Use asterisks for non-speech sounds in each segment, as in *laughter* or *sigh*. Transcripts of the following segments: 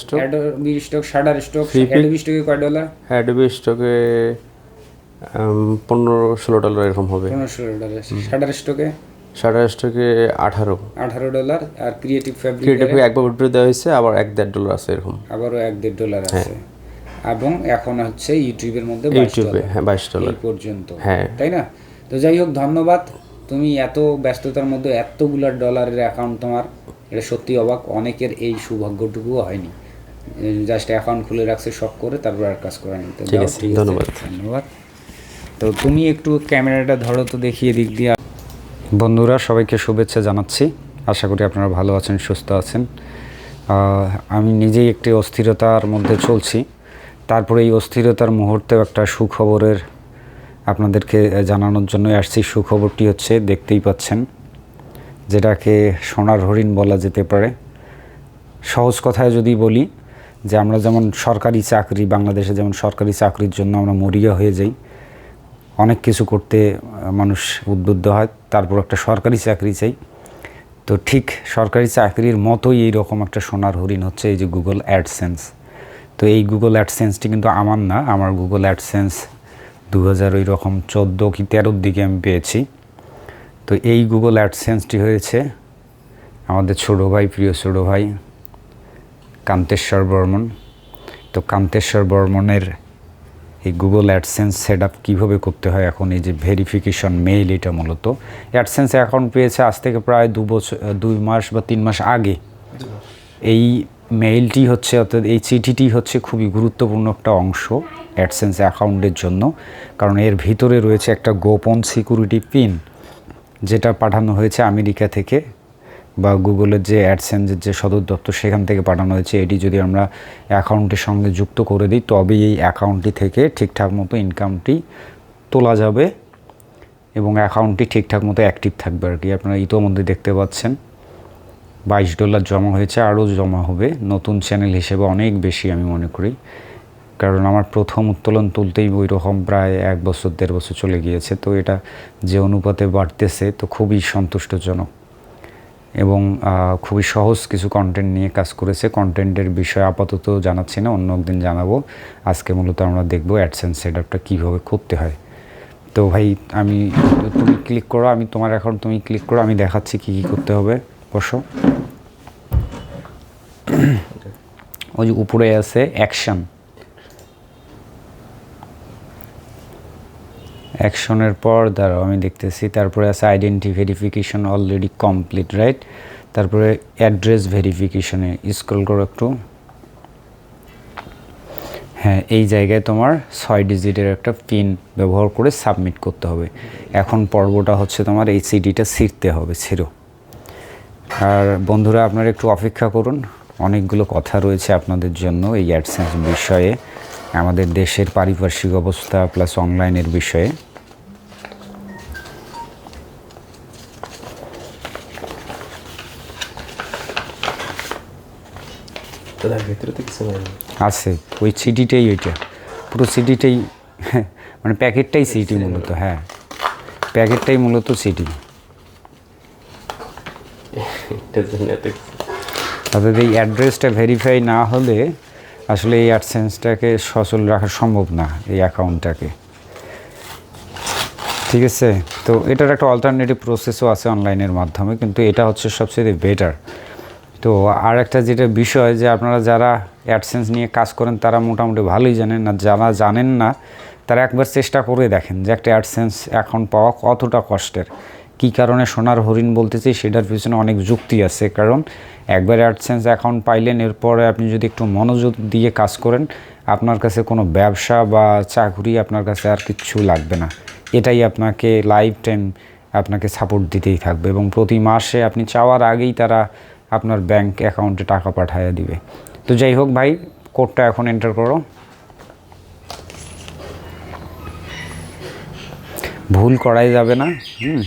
Stock? Adobe stock Shutterstock Free Adobe স্টকে কয় dollar? Adobe স্টকে পনেরো ষোলো ডলার এরকম হবে। পনেরো ষোলো ডলার। শাটার স্টকে? শাটার স্টকে আঠারো। আঠারো ডলার আর ক্রিয়েটিভ ফ্যাব্রিক ক্রিয়েটিভ একবার উঠে দেওয়া হয়েছে আবার এক দেড় ডলার আছে এরকম। আবারও এক দেড় ডলার আছে। এবং এখন হচ্ছে ইউটিউবের মধ্যে ইউটিউবে হ্যাঁ বাইশ ডলার। পর্যন্ত। হ্যাঁ। তাই না? তো যাই হোক ধন্যবাদ। তুমি এত ব্যস্ততার মধ্যে এতগুলা ডলারের অ্যাকাউন্ট তোমার এটা সত্যি অবাক। অনেকের এই সৌভাগ্যটুকুও হয়নি। জাস্ট অ্যাকাউন্ট খুলে রাখছে শখ করে তারপর আর কাজ করেনি নিতে ঠিক আছে, ধন্যবাদ। ধন্যবাদ। তো তুমি একটু ক্যামেরাটা ধরো তো দেখিয়ে দিক দিয়ে। বন্ধুরা সবাইকে শুভেচ্ছা জানাচ্ছি। আশা করি আপনারা ভালো আছেন সুস্থ আছেন। আমি নিজেই একটি অস্থিরতার মধ্যে চলছি। তারপরে এই অস্থিরতার মুহূর্তেও একটা সুখবরের আপনাদেরকে জানানোর জন্য আসছি। সুখবরটি হচ্ছে দেখতেই পাচ্ছেন যেটাকে সোনার হরিণ বলা যেতে পারে। সহজ কথায় যদি বলি যে আমরা যেমন সরকারি চাকরি, বাংলাদেশে যেমন সরকারি চাকরির জন্য আমরা মরিয়া হয়ে যাই, অনেক কিছু করতে মানুষ উদ্বুদ্ধ হয়, তারপর একটা সরকারি চাকরি চাই। তো ঠিক সরকারি চাকরির মতোই এইরকম একটা সোনার হরিণ হচ্ছে এই যে গুগল অ্যাডসেন্স তো এই গুগল অ্যাডসেন্সটি কিন্তু আমার না, আমার গুগল অ্যাডসেন্স দু হাজার ওই রকম চোদ্দ কি তেরোর দিকে আমি পেয়েছি। তো এই গুগল অ্যাডসেন্সটি হয়েছে আমাদের ছোটো ভাই, প্রিয় ছোটো ভাই কান্তেশ্বর বর্মন। তো কান্তেশ্বর বর্মনের এই গুগল অ্যাডসেন্স সেট আপ কীভাবে করতে হয় এখন? এই যে ভেরিফিকেশন মেইল এটা মূলত। অ্যাডসেন্স অ্যাকাউন্ট পেয়েছে আজ থেকে প্রায় দু বছর, দুই মাস বা তিন মাস আগে। এই মেইলটি হচ্ছে, অর্থাৎ এই চিঠিটি হচ্ছে খুবই গুরুত্বপূর্ণ একটা অংশ অ্যাডসেন্স অ্যাকাউন্টের জন্য। কারণ এর ভিতরে রয়েছে একটা গোপন সিকিউরিটি পিন যেটা পাঠানো হয়েছে আমেরিকা থেকে। বা গুগলের যে অ্যাডসেন্সের যে সদর দপ্তর সেখান থেকে পাঠানো হয়েছে, এটি যদি আমরা অ্যাকাউন্টের সঙ্গে যুক্ত করে দিই, তবেই এই অ্যাকাউন্টটি থেকে ঠিকঠাক মতো ইনকামটি তোলা যাবে এবং অ্যাকাউন্টটি ঠিকঠাক মতো অ্যাক্টিভ থাকবে আর কি। আপনারা ইতোমধ্যে দেখতে পাচ্ছেন, বাইশ ডলার জমা হয়েছে, আরও জমা হবে। নতুন চ্যানেল হিসেবে অনেক বেশি আমি মনে করি, কারণ আমার প্রথম উত্তোলন তুলতেই ওই রকম প্রায় এক বছর, দেড় বছর চলে গিয়েছে। তো এটা যে অনুপাতে বাড়তেছে, তো খুবই সন্তুষ্টজনক। এবং খুবই সহজ কিছু কন্টেন্ট নিয়ে কাজ করেছে। কন্টেন্টের বিষয়ে আপাতত জানাচ্ছি না অন্য একদিন জানাব। আজকে মূলত আমরা দেখব অ্যাডসেন্স সেট আপটা কীভাবে করতে হয়। তো ভাই আমি তুমি ক্লিক করো আমি তোমার এখন তুমি ক্লিক করো আমি দেখাচ্ছি কী কী করতে হবে। বসো। *coughs* ওই যে উপরে আছে অ্যাকশন অ্যাকশনের পর, দাঁড়াও, আমি দেখতেছি, তারপরে আছে identity verification already complete right তারপরে অ্যাড্রেস ভেরিফিকেশনে স্ক্রল করো একটু। হ্যাঁ এই জায়গায় তোমার ছয় ডিজিটের একটা পিন ব্যবহার করে সাবমিট করতে হবে। এখন পর্বটা হচ্ছে তোমার এই সিডিটা ছিঁড়তে হবে, ছিঁড়ো। আর বন্ধুরা, আপনারা একটু অপেক্ষা করুন, অনেকগুলো কথা রয়েছে আপনাদের জন্য এই অ্যাডসেন্স বিষয়ে। আমাদের দেশের পারিপার্শ্বিক অবস্থা প্লাস অনলাইনের বিষয়ে। আছে। ওই সিডিটাই ওইটা। পুরো সিডিটাই মানে প্যাকেটটাই সিডি মূলত হ্যাঁ। প্যাকেটটাই মূলত কিছু অর্থাৎ *laughs* এই অ্যাড্রেসটা ভেরিফাই না হলে আসলে এই অ্যাডসেন্সটাকে সচল রাখা সম্ভব না, এই অ্যাকাউন্টটাকে ঠিক আছে? তো এটার একটা অল্টারনেটিভ প্রসেসও আছে অনলাইনের মাধ্যমে, কিন্তু এটা হচ্ছে সবচেয়ে বেটার তো আর একটা যেটা বিষয় যে আপনারা যারা অ্যাডসেন্স নিয়ে কাজ করেন, তারা মোটামুটি ভালোই জানেন আর যারা জানেন না, তারা একবার চেষ্টা করে দেখেন যে একটা অ্যাডসেন্স অ্যাকাউন্ট পাওয়া কতটা কষ্টের। কী কারণে সোনার হরিণ বলতেছি, সেটার পিছনে অনেক যুক্তি আছে। কারণ একবার অ্যাডসেন্স অ্যাকাউন্ট পাইলেন, এরপরে আপনি যদি একটু মনোযোগ দিয়ে কাজ করেন, আপনার কাছে কোনো ব্যবসা বা চাকরি আপনার কাছে আর কিচ্ছু লাগবে না। এটাই আপনাকে লাইফ টাইম আপনাকে সাপোর্ট দিতেই থাকবে এবং প্রতি মাসে আপনি চাওয়ার আগেই তারা আপনার ব্যাংক অ্যাকাউন্টে টাকা পাঠিয়ে দিবে। তো যাই হোক ভাই কোডটা এখন এন্টার করো। ভুল করাই যাবে না, হুম।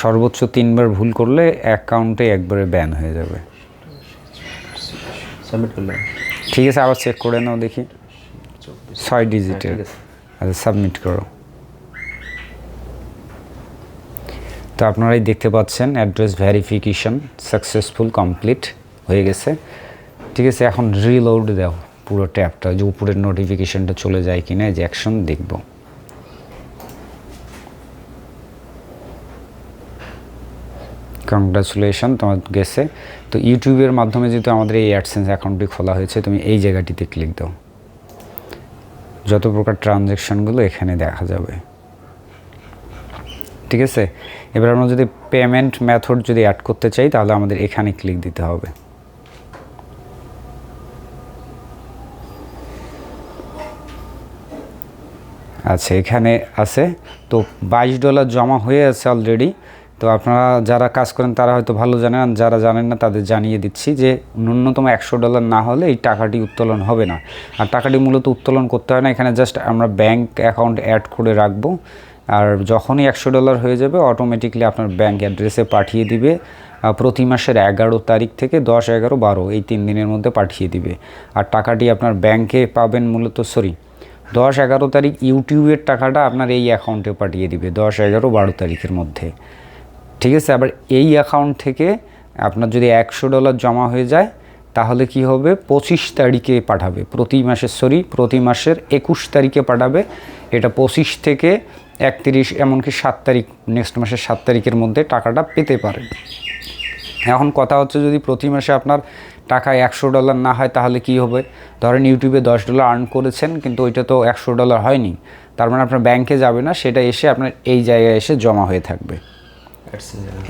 সর্বোচ্চ তিনবার ভুল করলে অ্যাকাউন্টে একবারে ব্যান হয়ে যাবে। সাবমিট করলাম ঠিক আছে আবার চেক করে নাও দেখি। ছয় ডিজিটের ঠিক আচ্ছা সাবমিট করো। তো আপনারাই দেখতে পাচ্ছেন অ্যাড্রেস ভেরিফিকেশন সাকসেসফুল কমপ্লিট হয়ে গেছে। ঠিক আছে এখন রিলোড দাও পুরো ট্যাবটা যে উপরের নোটিফিকেশনটা চলে যায় কিনা যে অ্যাকশন দেখব। কংগ্রাচুলেশন তোমার গেছে। তো ইউটিউবের মাধ্যমে যেহেতু আমাদের এই অ্যাডসেন্স অ্যাকাউন্টটি খোলা হয়েছে, তুমি এই জায়গাটিতে ক্লিক দাও। যত প্রকার ট্রানজ্যাকশনগুলো এখানে দেখা যাবে। ঠিক আছে? এবার আমরা যদি পেমেন্ট মেথড যদি অ্যাড করতে চাই, তাহলে আমাদের এখানে ক্লিক দিতে হবে। আচ্ছা এখানে আছে। তো বাইশ ডলার জমা হয়ে আছে অলরেডি তো আপনারা যারা কাজ করেন, তারা হয়তো ভালো জানেন যারা জানেন না, তাদের জানিয়ে দিচ্ছি যে ন্যূনতম একশো ডলার না হলে এই টাকাটি উত্তোলন হবে না। আর টাকাটি মূলত উত্তোলন করতে হয় না, এখানে জাস্ট আমরা ব্যাংক অ্যাকাউন্ট অ্যাড করে রাখব। আর যখনই একশো ডলার হয়ে যাবে অটোমেটিকলি আপনার ব্যাংক অ্যাড্রেসে পাঠিয়ে দিবে। প্রতি মাসের এগারো তারিখ থেকে দশ, এগারো, বারো, এই তিন দিনের মধ্যে পাঠিয়ে দিবে। আর টাকাটি আপনার ব্যাংকে পাবেন মূলত সরি দশ, এগারো তারিখ ইউটিউবের টাকাটা আপনার এই অ্যাকাউন্টে পাঠিয়ে দিবে, দশ, এগারো, বারো তারিখের মধ্যে। ঠিক আছে, আবার এই অ্যাকাউন্ট থেকে আপনার যদি একশো ডলার জমা হয়ে যায়, তাহলে কি হবে? পঁচিশ তারিখে পাঠাবে। প্রতি মাসের সরি প্রতি মাসের একুশ তারিখে পাঠাবে। এটা পঁচিশ থেকে একত্রিশ, এমনকি সাত তারিখ নেক্সট মাসের সাত তারিখের মধ্যে টাকাটা পেতে পারেন এখন কথা হচ্ছে, যদি প্রতি মাসে আপনার টাকা একশো ডলার না হয়, তাহলে কি হবে? ধরেন ইউটিউবে দশ ডলার আর্ন করেছেন, কিন্তু ওইটা তো একশো ডলার হয়নি। তার মানে আপনার ব্যাংকে যাবে না, সেটা এসে আপনার এই জায়গায় এসে জমা হয়ে থাকবে।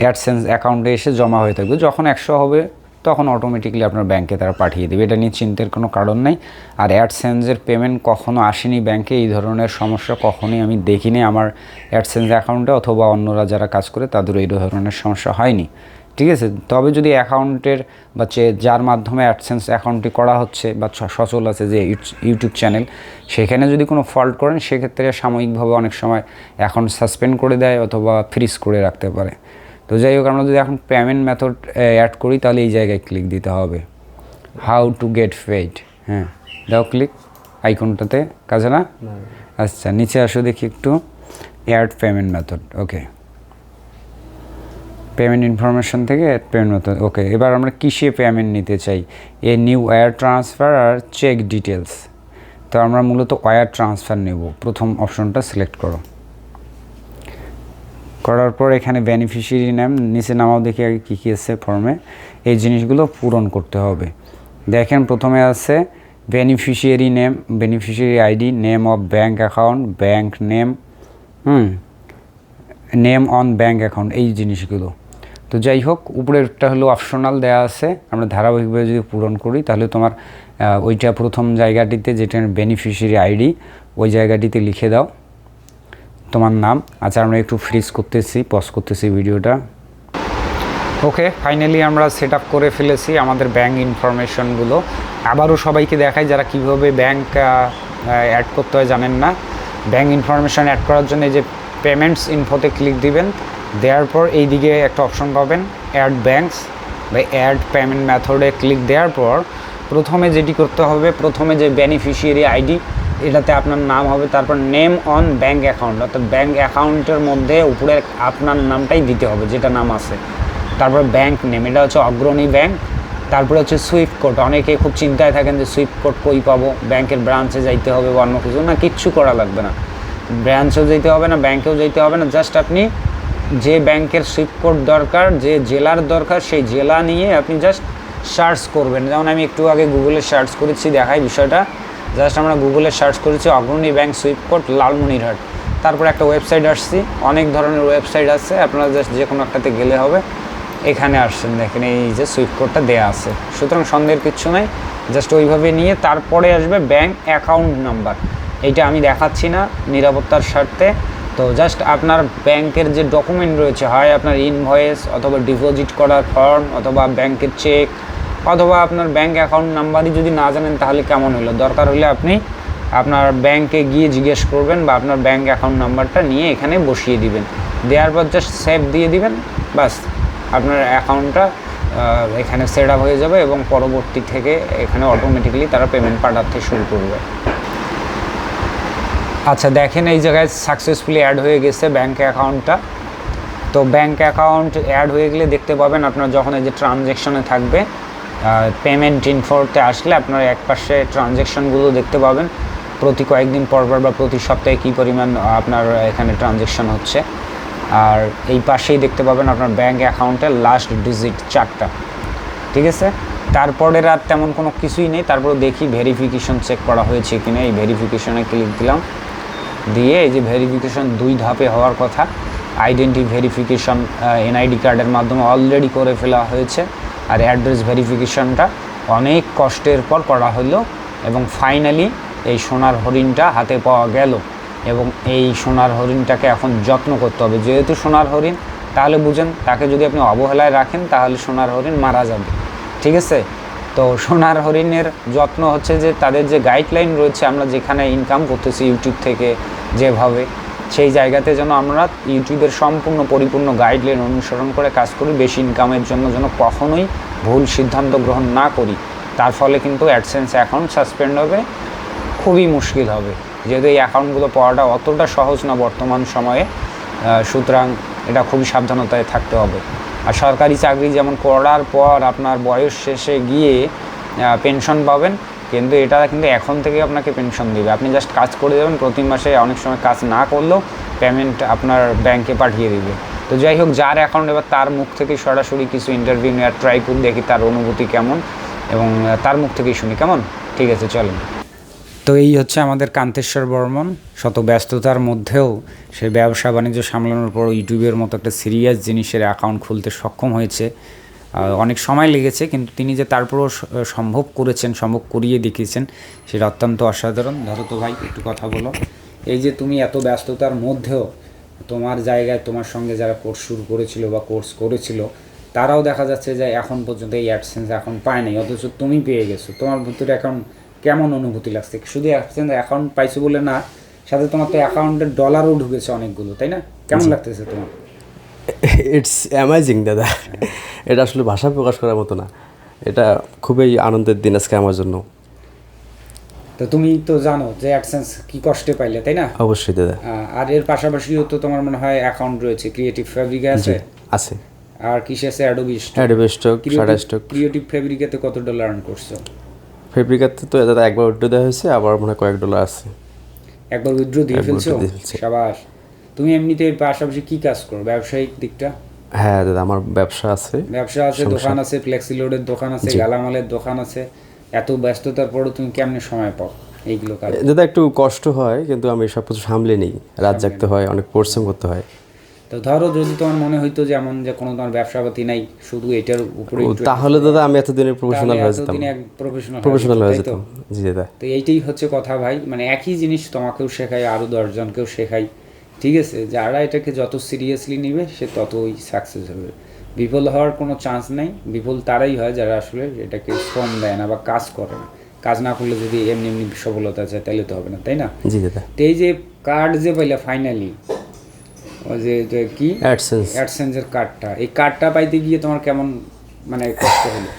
অ্যাডসেন্স অ্যাকাউন্টে এসে জমা হয়ে থাকবে। যখন একশো হবে, তখন অটোমেটিকলি আপনার ব্যাংকে তারা পাঠিয়ে দেবে। এটা নিয়ে চিন্তার কোনো কারণ নেই। আর অ্যাডসেন্সের পেমেন্ট কখনও আসেনি ব্যাংকে এই ধরনের সমস্যা কখনোই আমি দেখিনি। আমার অ্যাডসেন্স অ্যাকাউন্টে অথবা অন্যরা যারা কাজ করে তাদের এই ধরনের সমস্যা হয়নি। ঠিক আছে? তবে যদি অ্যাকাউন্টের বা যার মাধ্যমে অ্যাডসেন্স অ্যাকাউন্টটি করা হচ্ছে বা সচল আছে যে ইউট- ইউটিউব চ্যানেল সেখানে যদি কোনো ফল্ট করেন সেক্ষেত্রে সাময়িকভাবে অনেক সময় অ্যাকাউন্ট সাসপেন্ড করে দেয় অথবা ফ্রিজ করে রাখতে পারে। তো যাই হোক আমরা যদি এখন পেমেন্ট মেথড অ্যাড করি তাহলে এই জায়গায় ক্লিক দিতে হবে। হাউ টু গেট পেইড হ্যাঁ। দাও ক্লিক আইকনটাতে কাজে না? আচ্ছা নিচে আসো দেখি একটু। Add payment method okay payment information থেকে পেমেন্ট মেথড ওকে এবার আমরা কিসে পেমেন্ট নিতে চাই? এ নিউ ওয়্যার ট্রান্সফার আর চেক ডিটেলস তো আমরা মূলত ওয়্যার ট্রান্সফার নেব। প্রথম অপশনটা সিলেক্ট করো। করার পর এখানে বেনিফিশিয়ারি নেম নিচে নামাও দেখি আগে কী কী আছে ফর্মে এই জিনিসগুলো পূরণ করতে হবে। দেখেন প্রথমে আছে beneficiary name beneficiary ID name of bank account bank name hmm name on bank account এই জিনিসগুলো। তো যাই হোক, উপরেরটা হলো অপশনাল দেওয়া আছে। আমরা ধারাবাহিকভাবে যদি পূরণ করি, তাহলে তোমার ওইটা প্রথম জায়গাটিতে যেটা বেনিফিশিয়ারি আইডি ওই জায়গাটিতে লিখে দাও। তোমার নাম। আচ্ছা আমরা একটু ফ্রিজ করতেছি পজ করতেছি ভিডিওটা। ওকে ফাইনালি আমরা সেট করে ফেলেছি আমাদের ব্যাঙ্ক ইনফরমেশনগুলো আবারও সবাইকে দেখাই যারা কীভাবে ব্যাঙ্ক অ্যাড করতে হয় জানেন না। ব্যাঙ্ক ইনফরমেশন অ্যাড করার জন্য যে পেমেন্টস ইনফোতে ক্লিক দিবেন। দেওয়ার পর এই দিকে একটা অপশন পাবেন অ্যাড ব্যাঙ্কস বা অ্যাড পেমেন্ট মেথডে ক্লিক দেওয়ার পর প্রথমে যেটি করতে হবে, প্রথমে যে বেনিফিশিয়ারি আইডি এটাতে আপনার নাম হবে, তারপর নেম অন ব্যাঙ্ক অ্যাকাউন্ট অর্থাৎ ব্যাঙ্ক অ্যাকাউন্টের মধ্যে উপরে আপনার নামটাই দিতে হবে, যেটা নাম আছে। তারপর ব্যাঙ্ক নেম এটা হচ্ছে অগ্রণী ব্যাঙ্ক তারপরে হচ্ছে সুইফট কোড অনেকে খুব চিন্তায় থাকেন যে সুইফট কোড কই পাবো ব্যাংকের ব্রাঞ্চে যাইতে হবে বা অন্য কিছু না, কিচ্ছু করা লাগবে না। ব্রাঞ্চেও যেতে হবে না ব্যাংকেও যেতে হবে না জাস্ট আপনি যে ব্যাংকের সুইপ কোড দরকার, যে জেলার দরকার, সেই জেলা নিয়ে আপনি জাস্ট সার্চ করবেন। যেমন আমি একটু আগে গুগলে সার্চ করেছি, দেখাই বিষয়টা। জাস্ট আমরা গুগলে সার্চ করেছি, Agrani bank swift code, Lalmonirhat. তারপর একটা ওয়েবসাইট আসছি, অনেক ধরনের ওয়েবসাইট আছে, আপনারা জাস্ট যে কোনো একটাতে গেলে হবে। এখানে আসছেন, দেখেন এই যে সুইফট কোডটা দেওয়া আছে। সুতরাং সন্দেহের কিচ্ছু নাই জাস্ট ওইভাবে নিয়ে তারপরে আসবে ব্যাংক অ্যাকাউন্ট নাম্বার এইটা আমি দেখাচ্ছি না, নিরাপত্তার স্বার্থে। তো জাস্ট আপনার ব্যাংকের যে ডকুমেন্ট রয়েছে, হয় আপনার ইনভয়েস অথবা ডিপোজিট করার ফর্ম অথবা ব্যাংকের চেক অথবা আপনার ব্যাংক অ্যাকাউন্ট নাম্বারই যদি না জানেন তাহলে কেমন হলো? দরকার হলে আপনি আপনার ব্যাংকে গিয়ে জিজ্ঞেস করবেন বা আপনার ব্যাংক অ্যাকাউন্ট নাম্বারটা নিয়ে এখানে বসিয়ে দিবেন। দেওয়ার পর জাস্ট সেভ দিয়ে দিবেন বাস আপনার অ্যাকাউন্টটা এখানে সেট আপ হয়ে যাবে এবং পরবর্তী থেকে এখানে অটোমেটিক্যালি তারা পেমেন্ট পাঠাতে শুরু করবে। আচ্ছা দেখেন এই জায়গায় সাকসেসফুলি অ্যাড হয়ে গেছে ব্যাঙ্ক অ্যাকাউন্টটা তো ব্যাঙ্ক অ্যাকাউন্ট অ্যাড হয়ে গেলে দেখতে পাবেন আপনার যখন এই যে ট্রানজ্যাকশনে থাকবে পেমেন্ট ইনফোতে আসলে আপনার এক পাশে ট্রানজ্যাকশনগুলো দেখতে পাবেন। প্রতি কয়েকদিন পর পর বা প্রতি সপ্তাহে কী পরিমাণ আপনার এখানে ট্রানজ্যাকশন হচ্ছে। আর এই পাশেই দেখতে পাবেন আপনার ব্যাঙ্ক অ্যাকাউন্টের লাস্ট ডিজিট চারটা। ঠিক আছে? তারপরে আর তেমন কোনো কিছুই নেই। তারপরে দেখি ভেরিফিকেশন চেক করা হয়েছে কি না এই ভেরিফিকেশনে ক্লিক দিলাম। দিয়ে এই যে ভেরিফিকেশন দুই ধাপে হওয়ার কথা আইডেন্টি ভেরিফিকেশন এনআইডি কার্ডের মাধ্যমে অলরেডি করে ফেলা হয়েছে। আর অ্যাড্রেস ভেরিফিকেশনটা অনেক কষ্টের পর করা হলো এবং ফাইনালি এই সোনার হরিণটা হাতে পাওয়া গেল এবং এই সোনার হরিণটাকে এখন যত্ন করতে হবে। যেহেতু সোনার হরিণ, তাহলে বুঝেন, তাকে যদি আপনি অবহেলায় রাখেন, তাহলে সোনার হরিণ মারা যাবে। ঠিক আছে? তো সোনার হরিণের যত্ন হচ্ছে যে তাদের যে গাইডলাইন রয়েছে আমরা যেখানে ইনকাম করতেছি ইউটিউব থেকে যেভাবে, সেই জায়গাতে যেন আমরা ইউটিউবের সম্পূর্ণ পরিপূর্ণ গাইডলাইন অনুসরণ করে কাজ করি, বেশি ইনকামের জন্য যেন কখনোই ভুল সিদ্ধান্ত গ্রহণ না করি। তার ফলে কিন্তু অ্যাডসেন্স অ্যাকাউন্ট সাসপেন্ড হবে, খুবই মুশকিল হবে। যেহেতু এই অ্যাকাউন্টগুলো পাওয়াটা অতটা সহজ না বর্তমান সময়ে সুতরাং এটা খুবই সাবধানতায় থাকতে হবে। আর সরকারি চাকরি যেমন করার পর আপনার বয়স শেষে গিয়ে পেনশন পাবেন, কিন্তু এটা কিন্তু এখন থেকে আপনাকে পেনশন দেবে। আপনি জাস্ট কাজ করে দেবেন প্রতি মাসে অনেক সময় কাজ না করলেও পেমেন্ট আপনার ব্যাংকে পাঠিয়ে দিবে। তো যাই হোক, যার অ্যাকাউন্ট এবার তার মুখ থেকে সরাসরি কিছু ইন্টারভিউ নেওয়ার ট্রাই করি দেখি তার অনুভূতি কেমন এবং তার মুখ থেকেই শুনি, কেমন? ঠিক আছে, চলেন। তো এই হচ্ছে আমাদের কান্তেশ্বর বর্মন, শত ব্যস্ততার মধ্যেও সে ব্যবসা বাণিজ্য সামলানোর পর ইউটিউবের মতো একটা সিরিয়াস জিনিসের অ্যাকাউন্ট খুলতে সক্ষম হয়েছে। অনেক সময় লেগেছে, কিন্তু তিনি যে তারপরও সম্ভব করেছেন, সম্ভব করিয়ে দেখিয়েছেন, সেটা অত্যন্ত অসাধারণ। ধরো তো ভাই, একটু কথা বলো। এই যে তুমি এত ব্যস্ততার মধ্যেও তোমার জায়গায়, তোমার সঙ্গে যারা কোর্স শুরু করেছিল বা কোর্স করেছিল, তারাও দেখা যাচ্ছে যে এখন পর্যন্ত এই অ্যাডসেন্স এখন পায় নাই, অথচ তুমি পেয়ে গেছো। তোমার ভিতরে এখন কেমন অনুভূতি লাগছে? শুধু অ্যাডসেন্স অ্যাকাউন্ট পাইছো বলে না সাথে তোমার তো অ্যাকাউন্টের ডলারও ঢুকেছে অনেকগুলো তাই না? কেমন লাগতেছে তোমার? ইটস অ্যামাজিং দাদা। এটা আসলে ভাষা প্রকাশ করার মতো না। এটা খুবই আনন্দের দিন আজকে আমার জন্য। তো তুমি তো জানো যে অ্যাডসেন্স কি কষ্টে পাইলে তাই না? অবশ্যই দাদা। আর এর পাশাপাশিও তো তোমার মনে হয় অ্যাকাউন্ট রয়েছে ক্রিয়েটিভ ফ্যাব্রিক আছে? আছে। আর কিসে আছে? Adobe Adobe stock Shutterstock creative ফ্যাব্রিকেতে কত ডলার আর্ন করছ? ফেব্রিকাতে তো দাদা একবার উঠে দেওয়া হয়েছে আবার মনে কয়েক ডলার আছে। একবার উইথড্র দিয়ে ফেলছো? সাবাস। তুমি এমনিতে পাশাপাশি কি কাজ করো? ব্যবসায়িক দিকটা? হ্যাঁ দাদা আমার ব্যবসা আছে। ব্যবসা আছে দোকান আছে ফ্লেক্সি লোডের দোকান আছে গালামালের দোকান আছে। এত ব্যস্ততার পরও তুমি কেমনে সময় পাও এইগুলো কাজ? দাদা একটু কষ্ট হয় কিন্তু আমি সব কিছু সামলে নিই। রাত জাগতে হয় অনেক পরিশ্রম করতে হয়। তো ধরো যদি তোমার মনে হইতো যে এমন যে কোনো তোমার ব্যবসাপাতি নাই শুধু এটার উপরে তাহলে দাদা আমি এতদিনের প্রফেশনাল হয়ে যেতাম। প্রফেশনাল প্রফেশনাল হয়ে যেতাম জি দাদা। তো এইটাই হচ্ছে কথা ভাই মানে একই জিনিস তোমাকেও শেখাই আরও দশজনকেও শেখাই ঠিক আছে? যারা এটাকে যত সিরিয়াসলি নেবে সে ততই সাকসেস হবে। বিফল হওয়ার কোনো চান্স নাই বিফল তারাই হয় যারা আসলে এটাকে শ্রম দেয় না বা কাজ করে না। কাজ না করলে যদি এমনি এমনি সফলতা চায় তাহলে তো হবে না তাই না? জি দাদা। তো এই যে কার্ড যে পাইলে ফাইনালি ওই যে কি? অ্যাডসেন্স অ্যাডসেন্সের কার্ডটা এই কার্ডটা পাইতে গিয়ে তোমার কেমন মানে কষ্ট হলো?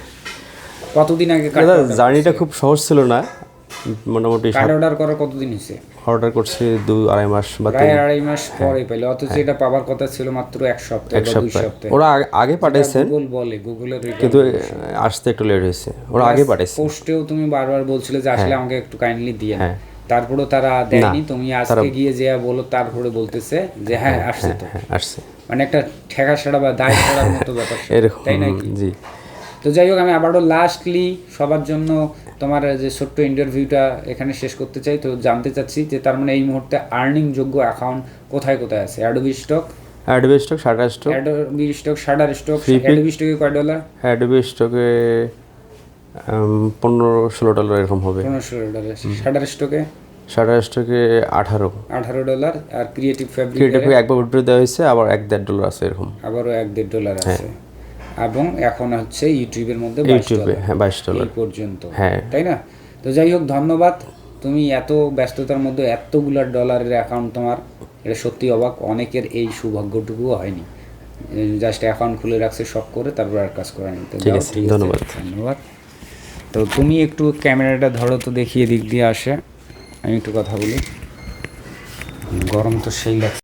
কতদিন আগে দাদা জার্নিটা খুব সহজ ছিল না। মোটামুটি কার্ড অর্ডার করার কতদিন হয়েছে? অর্ডার করছি দু আড়াই মাস বা প্রায় আড়াই মাস পরে পেলে। অথচ এটা পাবার কথা ছিল মাত্র এক সপ্তাহ এক সপ্তাহ। ওরা আগে- আগে পাঠাইছেন। গুগল বলে গুগলের কিন্তু আসতে একটু লেট হয়েছে। ওরা আগে পাঠাইছে পোস্টেও তুমি বারবার বলছিলে যে আসলে আমাকে একটু কাইন্ডলি দিয়ে হ্যাঁ। তারপরেও তারা দেয়নি। তুমি আজকে গিয়ে যে বলো তারপরে বলতেছে যে হ্যাঁ আসছে তো। হ্যাঁ আসছে। মানে একটা ঠেকা ছাড়া বা দায় ছাড়ার মতো ব্যাপার *laughs* এরকম তাই নাকি? জি। তো যাই হোক আমি আবারও লাস্টলি সবার জন্য তোমার যে ছোট্ট ইন্টারভিউটা এখানে শেষ করতে চাই তো জানতে চাচ্ছি যে তার মানে এই মুহূর্তে আর্নিং যোগ্য অ্যাকাউন্ট কোথায় কোথায় আছে? Adobe stock Adobe stock Shutterstock Adobe stock Shutterstock. Adobe স্টকে কয় ডলার অ্যাডোবে স্টকে পনেরো ষোলো ডলার এরকম হবে। পনেরোশো ডলার শাটার স্টকে সাটা স্টকে আঠারো। আঠারো ডলার আর ক্রিয়েটিভ ফ্যাব্রিক ক্রিয়েটিভে একবার উঠে দেওয়া হয়েছে আবার এক দেড় ডলার আছে এরকম। আবারও এক দেড় ডলার আছে। এবং এখন হচ্ছে ইউটিউবের মধ্যে ইউটিউবে হ্যাঁ বাইশ ডলার পর্যন্ত। হ্যাঁ। তাই না? তো যাই হোক ধন্যবাদ। তুমি এত ব্যস্ততার মধ্যে এতগুলা ডলারের অ্যাকাউন্ট তোমার এটা সত্যি অবাক। অনেকের এই সৌভাগ্যটুকুও হয়নি। জাস্ট অ্যাকাউন্ট খুলে রাখছে সব করে তারপর আর কাজ করা নেই। তো ঠিক আছে, ধন্যবাদ। ধন্যবাদ। তো তুমি একটু ক্যামেরাটা ধরো তো দেখিয়ে দিক দিয়ে আসে। আমি একটু কথা বলি। গরম তো সেই লাগছে।